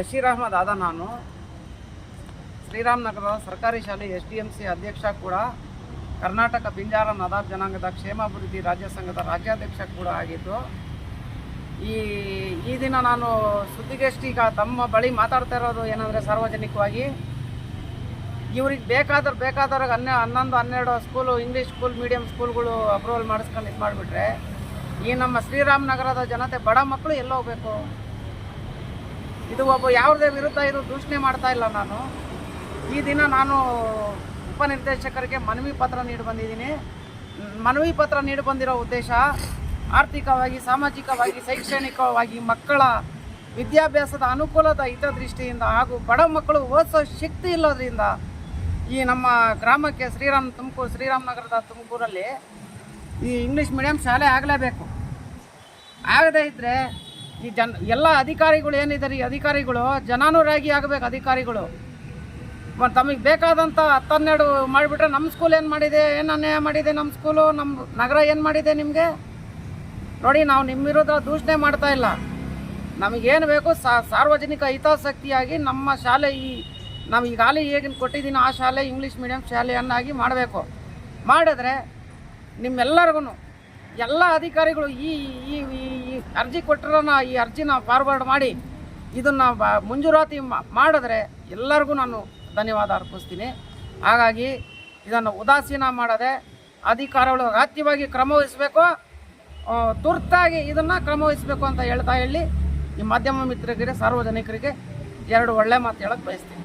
ಬಶೀರ್ ಅಹಮದ್ ಆದ ನಾನು. ಶ್ರೀರಾಮನಗರದ ಸರ್ಕಾರಿ ಶಾಲೆ ಎಸ್ ಡಿ ಎಂ ಸಿ ಅಧ್ಯಕ್ಷ ಕೂಡ, ಕರ್ನಾಟಕ ಬಿಂಜಾರ ನದಾಬ್ ಜನಾಂಗದ ಕ್ಷೇಮಾಭಿವೃದ್ಧಿ ರಾಜ್ಯ ಸಂಘದ ರಾಜ್ಯಾಧ್ಯಕ್ಷ ಕೂಡ ಆಗಿದ್ದು, ಈ ಈ ದಿನ ನಾನು ಸುದ್ದಿಗೋಷ್ಠಿಗ ತಮ್ಮ ಬಳಿ ಮಾತಾಡ್ತಾ ಇರೋದು ಏನಂದರೆ ಸಾರ್ವಜನಿಕವಾಗಿ, ಇವ್ರಿಗೆ ಬೇಕಾದ್ರೆ ಬೇಕಾದವ್ರಿಗೆ ಹನ್ನೆ, ಹನ್ನೊಂದು, ಹನ್ನೆರಡು ಸ್ಕೂಲು ಇಂಗ್ಲೀಷ್ ಸ್ಕೂಲ್ ಮೀಡಿಯಂ ಸ್ಕೂಲ್ಗಳು ಅಪ್ರೂವಲ್ ಮಾಡಿಸ್ಕೊಂಡು ಇದು ಮಾಡಿಬಿಟ್ರೆ ಈ ನಮ್ಮ ಶ್ರೀರಾಮನಗರದ ಜನತೆ ಬಡ ಮಕ್ಕಳು ಎಲ್ಲೋಗಬೇಕು ಇದು ಒಬ್ಬ ಯಾವುದೇ ವಿರುದ್ಧ ಇದು ದೂಷಣೆ ಮಾಡ್ತಾ ಇಲ್ಲ ನಾನು. ಈ ದಿನ ನಾನು ಉಪನಿರ್ದೇಶಕರಿಗೆ ಮನವಿ ಪತ್ರ ನೀಡಿ ಬಂದಿದ್ದೀನಿ. ಮನವಿ ಪತ್ರ ನೀಡಿ ಬಂದಿರೋ ಉದ್ದೇಶ ಆರ್ಥಿಕವಾಗಿ, ಸಾಮಾಜಿಕವಾಗಿ, ಶೈಕ್ಷಣಿಕವಾಗಿ ಮಕ್ಕಳ ವಿದ್ಯಾಭ್ಯಾಸದ ಅನುಕೂಲದ ಹಿತದೃಷ್ಟಿಯಿಂದ ಹಾಗೂ ಬಡ ಮಕ್ಕಳು ಓದಿಸೋ ಶಕ್ತಿ ಇಲ್ಲೋದ್ರಿಂದ ಈ ನಮ್ಮ ಗ್ರಾಮಕ್ಕೆ ಶ್ರೀರಾಮ್ ತುಮಕೂರು ಶ್ರೀರಾಮನಗರದ ತುಮಕೂರಲ್ಲಿ ಈ ಇಂಗ್ಲೀಷ್ ಮೀಡಿಯಂ ಶಾಲೆ ಆಗಲೇಬೇಕು. ಆಗದೇ ಇದ್ದರೆ ಈ ಜನ ಎಲ್ಲ ಅಧಿಕಾರಿಗಳು ಏನಿದ್ದಾರೆ ಈ ಅಧಿಕಾರಿಗಳು ಜನಾನುರಾಗಿ ಆಗಬೇಕು ಅಧಿಕಾರಿಗಳು. ಮತ್ತು ತಮಗೆ ಬೇಕಾದಂಥ ಹತ್ತನ್ನೆರಡು ಮಾಡಿಬಿಟ್ರೆ ನಮ್ಮ ಸ್ಕೂಲ್ ಏನು ಮಾಡಿದೆ, ಏನು ಅನ್ಯಾಯ ಮಾಡಿದೆ ನಮ್ಮ ಸ್ಕೂಲು ನಮ್ಮ ನಗರ ಏನು ಮಾಡಿದೆ ನಿಮಗೆ? ನೋಡಿ ನಾವು ನಿಮ್ಮ ವಿರುದ್ಧ ದೂಷಣೆ ಮಾಡ್ತಾ ಇಲ್ಲ. ನಮಗೇನು ಬೇಕು ಸಾರ್ವಜನಿಕ ಹಿತಾಸಕ್ತಿಯಾಗಿ ನಮ್ಮ ಶಾಲೆ ಈ, ನಾವು ಈಗಾಗಲೇ ಹೇಗಿನ ಕೊಟ್ಟಿದ್ದೀನಿ ಆ ಶಾಲೆ, ಇಂಗ್ಲೀಷ್ ಮೀಡಿಯಂ ಶಾಲೆಯನ್ನಾಗಿ ಮಾಡಬೇಕು. ಮಾಡಿದ್ರೆ ನಿಮ್ಮೆಲ್ಲರಿಗೂ ಎಲ್ಲ ಅಧಿಕಾರಿಗಳು ಈ- ಈ ಅರ್ಜಿ ಕೊಟ್ಟಿರೋನ ಈ ಅರ್ಜಿನ ಫಾರ್ವರ್ಡ್ ಮಾಡಿ ಇದನ್ನು ಮಂಜೂರಾತಿ ಮಾಡಿದ್ರೆ ಎಲ್ಲರಿಗೂ ನಾನು ಧನ್ಯವಾದ ಅರ್ಪಿಸ್ತೀನಿ. ಹಾಗಾಗಿ ಇದನ್ನು ಉದಾಸೀನ ಮಾಡದೆ ಅಧಿಕಾರಿಗಳು ಅಗತ್ಯವಾಗಿ ಕ್ರಮ ವಹಿಸಬೇಕು. ತುರ್ತಾಗಿ ಇದನ್ನು ಕ್ರಮ ವಹಿಸಬೇಕು ಅಂತ ಹೇಳ್ತಾ ಹೇಳಿ ಈ ಮಾಧ್ಯಮ ಮಿತ್ರರಿಗೆ, ಸಾರ್ವಜನಿಕರಿಗೆ ಎರಡು ಒಳ್ಳೆ ಮಾತು ಹೇಳಕ್ಕೆ ಬಯಸ್ತೀನಿ.